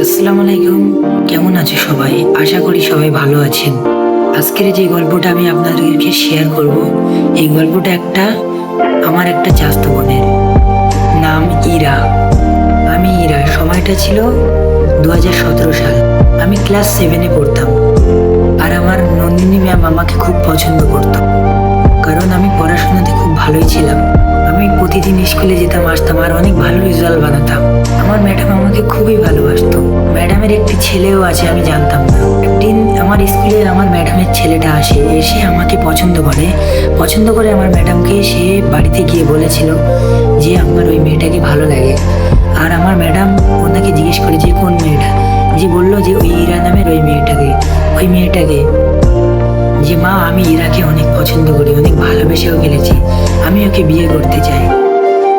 আসসালামু আলাইকুম। কেমন আছে সবাই? আশা করি সবাই ভালো আছেন। আজকের যে গল্পটা আমি আপনাদেরকে শেয়ার করব, এই গল্পটা একটা, আমার একটা চাস্ত বোনের। নাম ইরা। আমি ইরা। সময়টা ছিল দু হাজার সতেরো সাল। আমি ক্লাস সেভেনে পড়তাম। আর আমার নন্দিনী ম্যাম আমাকে খুব পছন্দ করতো। কারণ আমি পড়াশোনাতে খুব ভালোই ছিলাম। আমি প্রতিদিন স্কুলে যেতাম, আসতাম, আর অনেক ভালো রেজাল্ট বানাতাম। আমার ম্যাডাম আমাকে খুবই ভালোবাসতো। ম্যাডামের একটি ছেলেও আছে, আমি জানতাম না। একদিন আমার স্কুলে আমার ম্যাডামের ছেলেটা আসে, এসে আমাকে পছন্দ করে। পছন্দ করে আমার ম্যাডামকে সে বাড়িতে গিয়ে বলেছিল যে, আমার ওই মেয়েটাকে ভালো লাগে। আর আমার ম্যাডাম ওনাকে জিজ্ঞেস করে যে, কোন মেয়েটা? যে বলল যে, ওই ইরা নামের ওই মেয়েটাকে ওই মেয়েটাকে। যে মা, আমি ইরাকে অনেক পছন্দ করি, অনেক ভালোবেসেও ফেলেছি আমি ওকে বিয়ে করতে চাই।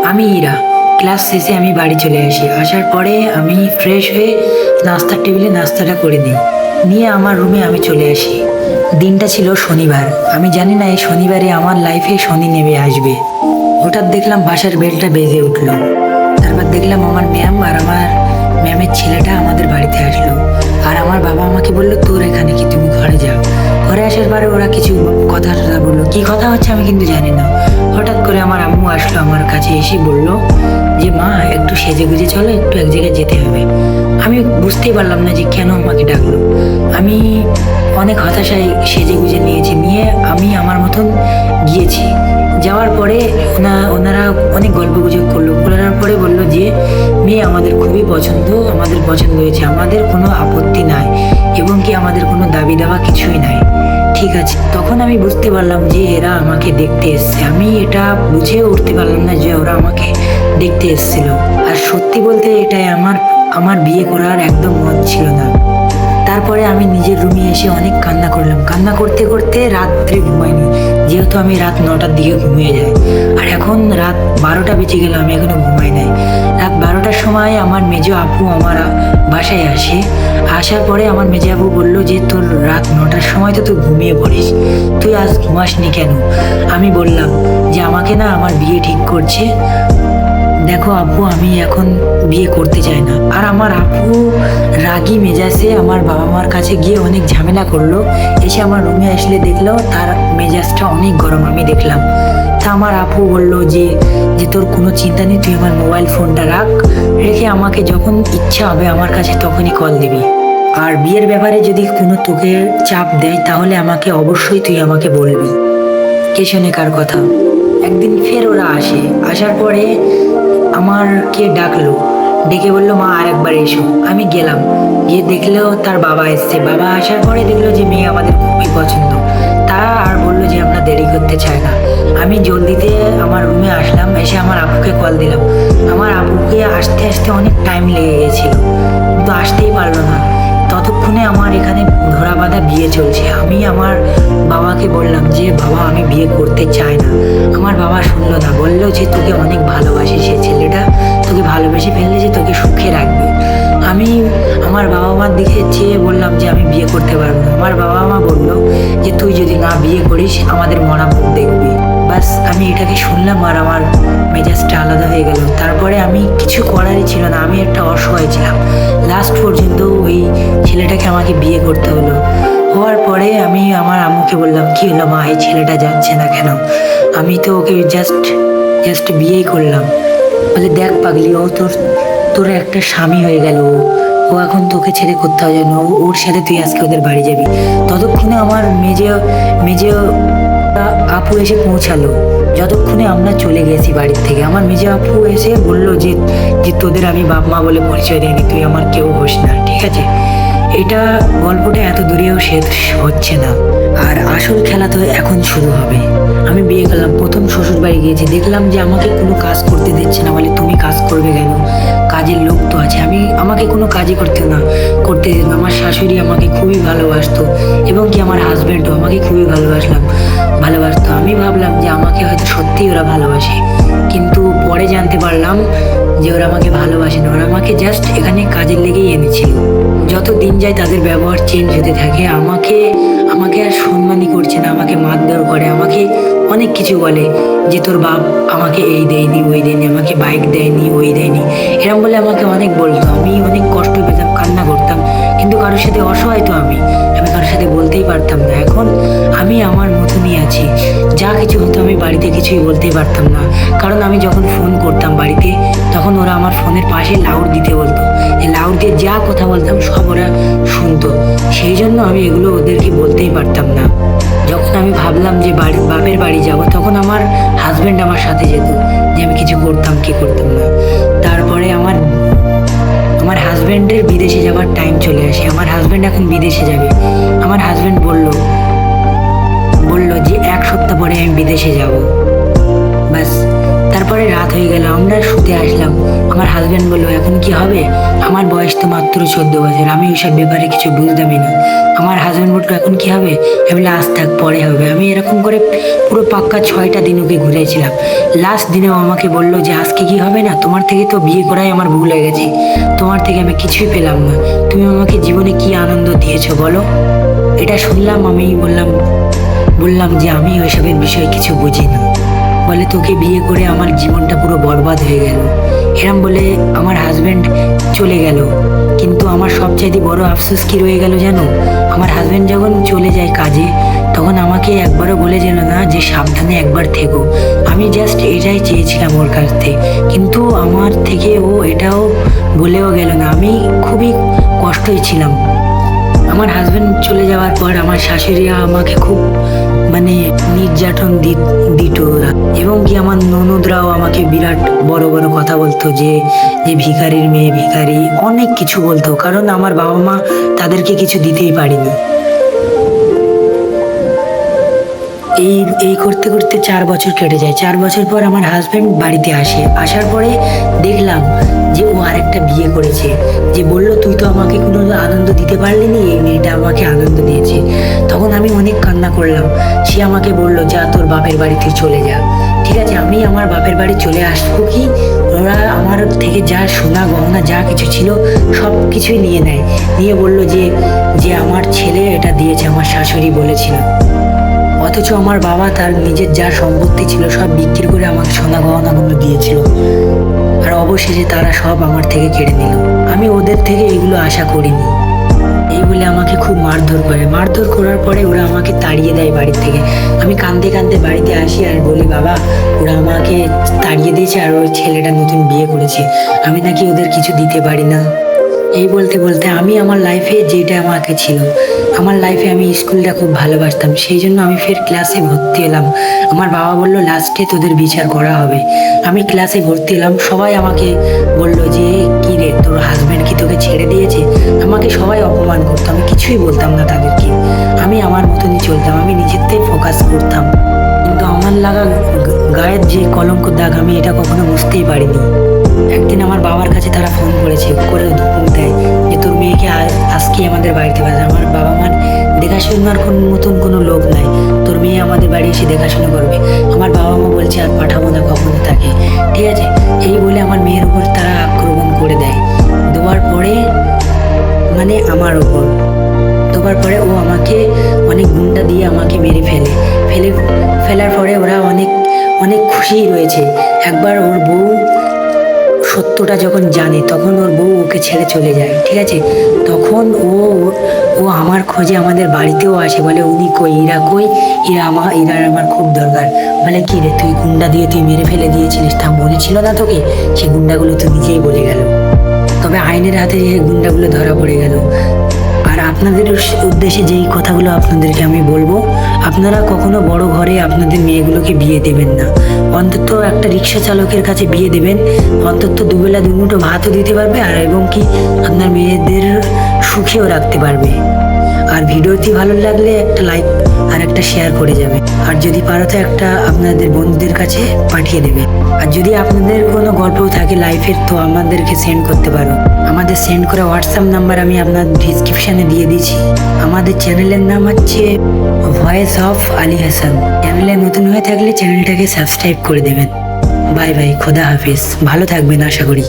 আমি ইরা। ক্লাস শেষে আমি বাড়ি চলে আসি। আসার পরে আমি ফ্রেশ হয়ে নাস্তার টেবিলে নাস্তাটা করে দিই নিয়ে আমার রুমে আমি চলে আসি। দিনটা ছিল শনিবার। আমি জানি না, এই শনিবারে আমার লাইফে শনি নেমে আসবে। হঠাৎ দেখলাম বাসার বেলটা বেজে উঠল। তারপর দেখলাম আমার ম্যাম আর আমার ম্যামের ছেলেটা আমাদের বাড়িতে আসলো। আর আমার বাবা আমাকে বলল, তোর এখানে কি? তুমি ঘরে যাও। ঘরে আসার পরে ওরা কিছু কথা টথা বলল। কি কথা হচ্ছে আমি কিন্তু জানি না। হঠাৎ করে আমার আম্মু আসলো আমার কাছে এসে বলল যে, মা, একটু সেজে গুজে চলো, একটু এক জায়গায় যেতে হবে। আমি বুঝতেই পারলাম না যে কেন আমাকে ডাকলো। আমি অনেক হতাশায় সেজে গুজে নিয়েছি, নিয়ে আমি আমার মতন গিয়েছি। যাওয়ার পরে ওনা, ওনারা অনেক গল্প গুজব করল। করার পরে বলল যে মেয়ে আমাদের খুবই পছন্দ, আমাদের পছন্দ হয়েছে। আমাদের কোনো আপত্তি নাই এবং কি আমাদের কোনো দাবি দাওয়া কিছুই নাই। ঠিক আছে, তখন আমি বুঝতে পারলাম যে এরা আমাকে দেখতে এসছে। আমি এটা বুঝে উঠতে পারলাম না যে ওরা আমাকে দেখতে এসেছিল। আর সত্যি বলতে এটাই আমার আমার বিয়ে করার একদম মন ছিল না। তারপরে আমি নিজের রুমে এসে অনেক কান্না করলাম। কান্না করতে করতে রাত্রে ঘুমাইনি। যেহেতু আমি রাত নটার দিকে ঘুমিয়ে যাই। আর এখন রাত বারোটা বেঁচে গেল, আমি এখনও ঘুমাই নাই। বারোটার সময় আমার মেজো আপু আমার বাসায় আসে। আসার পরে আমার মেজো আপু বলল যে, তোর রাত নটার সময় তো তুই ঘুমিয়ে পড়িস। তুই আজ ঘুমাসনি কেন? আমি বললাম যে, আমাকে না আমার বিয়ে ঠিক করছে। দেখো আপু আমি এখন বিয়ে করতে চাই না। আর আমার আপু রাগী মেজাজে আমার বাবা মার কাছে গিয়ে অনেক ঝামেলা করল। এসে আমার রুমে আসলে দেখল, তার মেজাজটা অনেক গরম, আমি দেখলাম। আমার আপু বলল যে যে তোর কোনো চিন্তা নেই, তুই আমার মোবাইল ফোনটা রাখ। রেখে আমাকে যখন ইচ্ছা হবে আমার কাছে তখনই কল দিবি। আর বিয়ের ব্যাপারে যদি কোনো তোকে চাপ দেয়, তাহলে আমাকে অবশ্যই তুই আমাকে বলবি। কে শোনে কার কথা? একদিন ফের ওরা আসে। আসার পরে আমার কে ডাকলো? ডেকে বলল, মা আর একবার এসো। আমি গেলাম। গিয়ে দেখলেও তার বাবা এসছে। বাবা আসার পরে দেখল যে মেয়ে আমাদের খুবই পছন্দ। তারা আর বলল যে আমরা দেরি করতে চাই না। আমি জলদিতে আমার রুমে আসলাম, এসে আমার আপুকে কল দিলাম। আমার আপুকে আসতে আসতে অনেক টাইম লেগে গেছিল। কিন্তু আসতেই পারল না। ততক্ষণে আমার এখানে ধরা বাঁধা বিয়ে চলছে। আমি আমার বাবাকে বললাম যে, বাবা, আমি বিয়ে করতে চাই না। আমার বাবা শুনলো না বলল যে, তোকে অনেক ভালোবাসে সে ছেলেটা। তোকে ভালোবেসে ফেললে যে তোকে সুখে রাখবে। আমি আমার বাবা মার দিকে চেয়ে বললাম যে, আমি বিয়ে করতে পারব না। আমার বাবা মা বলল যে, তুই যদি না বিয়ে করিস, আমাদের মরা মুখ দেখবি। বাস আমি এটাকে শুনলাম আর আমার মেজাজটা আলাদা হয়ে গেল। তারপরে আমি কিছু করারই ছিল না, আমি একটা অসহায় ছিলাম। লাস্ট পর্যন্ত ওই ছেলেটাকে আমাকে বিয়ে করতে হলো। হওয়ার পরে আমি আমার আম্মুকে বললাম, কি হলো মা? এই ছেলেটা যাচ্ছে না কেন? আমি তো ওকে জাস্ট জাস্ট বিয়েই করলাম। বলে, দেখ পাগলি, ও তোর তোর একটা স্বামী হয়ে গেল। ও। এখন তোকে ছেড়ে করতে কোথাও যেন ওর সাথে তুই আজকে ওদের বাড়ি যাবি। ততক্ষণে আমার মেজে মেজে আপু এসে পৌঁছালো। যতক্ষণে আমরা চলে গেছি বাড়ির থেকে, আমার মেজে আপু এসে বলল যে যে তোদের আমি বাপ মা বলে পরিচয় দিইনি, তুই আমার কেউ হোস না, ঠিক আছে? এটা গল্পটা এত দূরেও শেষ হচ্ছে না। আর আসল খেলা তো এখন শুরু হবে। আমি বিয়ে করলাম, প্রথম শ্বশুর বাড়ি গিয়েছি। দেখলাম যে আমাকে কোনো কাজ করতে দিচ্ছে না, বলে তুমি কাজ করবে কেন? কাজের লোক তো আছে। আমি, আমাকে কোনো কাজই করতে না, করতে আমার শাশুড়ি আমাকে খুবই ভালোবাসতো, এবং কি আমার হাজব্যান্ডও আমাকে খুবই ভালোবাসলাম। ভালোবাসতো। আমি ভাবলাম যে আমাকে হয়তো সত্যিই ওরা ভালোবাসে। কিন্তু পরে জানতে পারলাম যে ওরা আমাকে ভালোবাসে না। ওরা আমাকে জাস্ট এখানে কাজের লেগেই এনেছিল। যত দিন যায় তাদের ব্যবহার চেঞ্জ হতে থাকে। আমাকে আমাকে আর সম্মানই করছে না। আমাকে মারধর করে। আমাকে অনেক কিছু বলে যে তোর বাপ আমাকে এই দেয়নি, ওই দেয়নি, আমাকে বাইক দেয়নি, ওই দেয়নি। এরকম বলে আমাকে অনেক বলতো। আমি অনেক কষ্ট পেতাম, কান্না আছি বাড়িতে কিছুই বলতেই পারতাম না। কারণ আমি যখন ফোন করতাম বাড়িতে, তখন ওরা আমার ফোনের পাশে লাউড দিতে বলতো। লাউড দিয়ে যা কথা বলতাম সব ওরা শুনতো। সেই জন্য আমি এগুলো ওদেরকে বলতেই পারতাম না। যখন আমি ভাবলাম যে বাড়ি, বাপের বাড়ি যাব, তখন আমার হাজবেন্ড আমার সাথে যেত যে আমি কিছু করতাম, কি করতাম না। তারপরে আমার আমার হাজবেন্ডের বিদেশে যাওয়ার টাইম চলে আসে। আমার হাজবেন্ড এখন বিদেশে যাবে। আমার হাজবেন্ড বলল বলল যে এক সপ্তাহ পরে আমি বিদেশে যাব। ব্যাস তারপরে রাত হয়ে গেল, আমরা শুতে আসলাম। আমার হাজব্যান্ড বলল, এখন কি হবে? আমার বয়স তো মাত্র চোদ্দ বছর, আমি ওইসব ব্যাপারে কিছু বুঝতামই না। আমার হাজব্যান্ড বলল, এখন কি হবে? আমি আজ থাক, পরে হবে। আমি এরকম করে পুরো পাক্কা ছয়টা দিন ওকে ঘুরেছিলাম। লাস্ট দিনেও আমাকে বলল যে, আজকে কি হবে না? তোমার থেকে তো বিয়ে করাই আমার ভুল হয়ে গেছে। তোমার থেকে আমি কিছুই পেলাম না। তুমি আমাকে জীবনে কি আনন্দ দিয়েছ বলো? এটা শুনলাম, আমি বললাম বললাম যে আমি ওইসবের বিষয়ে কিছু বুঝি না। বলে তোকে বিয়ে করে আমার জীবনটা পুরো বরবাদ হয়ে গেল। এরম বলে, আমার হাজব্যান্ড চলে গেল। কিন্তু আমার সবচাইতে বড় আফসোস কি রয়ে গেল জানো? আমার হাজব্যান্ড যখন চলে যায় কাজে, তখন আমাকে একবারও বলে যেন না যে সাবধানে একবার থেকো। আমি জাস্ট এটাই চেয়েছিলাম ওর কাছ থেকে। কিন্তু আমার থেকে ও এটাও বলেও গেল না। আমি খুবই কষ্টই ছিলাম। আমার হাজবেন্ড চলে যাওয়ার পর আমার শাশুড়িরা আমাকে খুব মানে নির্যাতন দিত। এবং কি আমার ননদরাও আমাকে বিরাট বড় বড় কথা বলতো যে যে ভিখারির মেয়ে ভিখারি, অনেক কিছু বলতো। কারণ আমার বাবা মা তাদেরকে কিছু দিতেই পারিনি। এই এই করতে করতে চার বছর কেটে যায়। চার বছর পর আমার হাজবেন্ড বাড়িতে আসে। আসার পরে দেখলাম যে ও আরেকটা বিয়ে করেছে। যে বলল, তুই তো আমাকে কোনো আনন্দ দিতে পারলি নি, এই মেয়েটা আমাকে আনন্দ দিয়েছে। তখন আমি অনেক কান্না করলাম। সে আমাকে বলল, যা, তোর বাপের বাড়িতে চলে যা। ঠিক আছে, আমি আমার বাপের বাড়ি চলে আসব কি? ওরা আমার থেকে যা সোনা, গহনা, যা কিছু ছিল, সব কিছুই নিয়ে নেয়। নিয়ে বলল যে যে আমার ছেলে এটা দিয়েছে, আমার শাশুড়ি বলেছিল। অথচ আমার বাবা তার নিজের যা সম্পত্তি ছিল, সব বিক্রি করে আমাকে সোনা গহনাগুলো দিয়েছিল। আর অবশেষে তারা সব আমার থেকে কেড়ে নিল। আমি ওদের থেকে এগুলো আশা করিনি। এই বলে আমাকে খুব মারধর করে। মারধর করার পরে ওরা আমাকে তাড়িয়ে দেয় বাড়ি থেকে। আমি কাঁদতে কাঁদতে বাড়িতে আসি আর বলি, বাবা, ওরা আমাকে তাড়িয়ে দিয়েছে আর ওই ছেলেটা নতুন বিয়ে করেছে। আমি নাকি ওদের কিছু দিতে পারি না। এই বলতে বলতে আমি আমার লাইফে যেটা আমাকে ছিল, আমার লাইফে আমি স্কুলটা খুব ভালোবাসতাম, সেই জন্য আমি ফের ক্লাসে ভর্তি এলাম। আমার বাবা বলল লাস্টে তোদের বিচার করা হবে। আমি ক্লাসে ভর্তি এলাম, সবাই আমাকে বলল যে, কি রে, তোর হাজব্যান্ড কি তোকে ছেড়ে দিয়েছে? আমাকে সবাই অপমান করতো, আমি কিছুই বলতাম না তাদেরকে। আমি আমার মতনই চলতাম, আমি নিজেতেই ফোকাস করতাম। কিন্তু আমার লাগা গায়ের যে কলঙ্ক দাগ, আমি এটা কখনো বুঝতেই পারিনি। একদিন আমার বাবার কাছে তারা ফোন করেছে, করে দেয় যে, তোর মেয়েকে আজকে আমাদের বাড়িতে পাঠাবে আমার বাবা মার দেখাশোনার কোন মতন কোনো লোক নাই। তোর মেয়ে আমাদের বাড়ি এসে দেখাশোনা করবে। আমার বাবা মা বলছে, আর পাঠাবো না কখনো তাকে। ঠিক আছে? এই বলে আমার মেয়ের উপর তারা আক্রমণ করে দেয়। দেওয়ার পরে মানে আমার উপর, দেওয়ার পরে ও আমাকে অনেক গুন্ডা দিয়ে আমাকে মেরে ফেলে। ফেলে, ফেলার পরে ওরা অনেক অনেক খুশি রয়েছে। একবার ওর বউ সত্যটা যখন জানে, তখন ওর বউ ওকে ছেড়ে চলে যায়, ঠিক আছে? তখন ও ও আমার খোঁজে আমাদের বাড়িতেও আসে, বলে উনি কই? ইরা কই? ইরা আমার ইরার আমার খুব দরকার। বলে, কি রে, তুই গুন্ডা দিয়ে তুই মেরে ফেলে দিয়েছিলিস, তা মনে ছিল না তোকে? সে গুন্ডাগুলো তো নিজেই বলে গেল। তবে আইনের হাতে এই গুন্ডাগুলো ধরা পড়ে গেল। আর আপনাদের উদ্দেশ্যে যেই কথাগুলো আপনাদেরকে আমি বলব আপনারা কখনো বড় ঘরে আপনাদের মেয়েগুলোকে বিয়ে দেবেন না। অন্তত একটা রিক্সা চালকের কাছে বিয়ে দেবেন। অন্তত দুবেলা দুমুটো ভাতও দিতে পারবে আর এবং কি আপনার মেয়েদের সুখেও রাখতে পারবে। আর ভিডিওটি ভালো লাগলে একটা লাইক আর একটা শেয়ার করে যাবে। আর যদি পারো তো একটা আপনাদের বন্ধুদের কাছে পাঠিয়ে দেবে। আর যদি আপনাদের কোনো গল্প থাকে লাইফের তো আমাদেরকে সেন্ড করতে পারো। আমাদের সেন্ড করা হোয়াটসঅ্যাপ নাম্বার আমি আপনার ডিসক্রিপশানে দিয়ে দিয়েছি। আমাদের চ্যানেলের নাম হচ্ছে ভয়েস অফ আলী হাসান চ্যানেলে নতুন হয়ে থাকলে চ্যানেলটাকে সাবস্ক্রাইব করে দেবেন। বাই বাই খোদা হাফিজ। ভালো থাকবেন, আশা করি।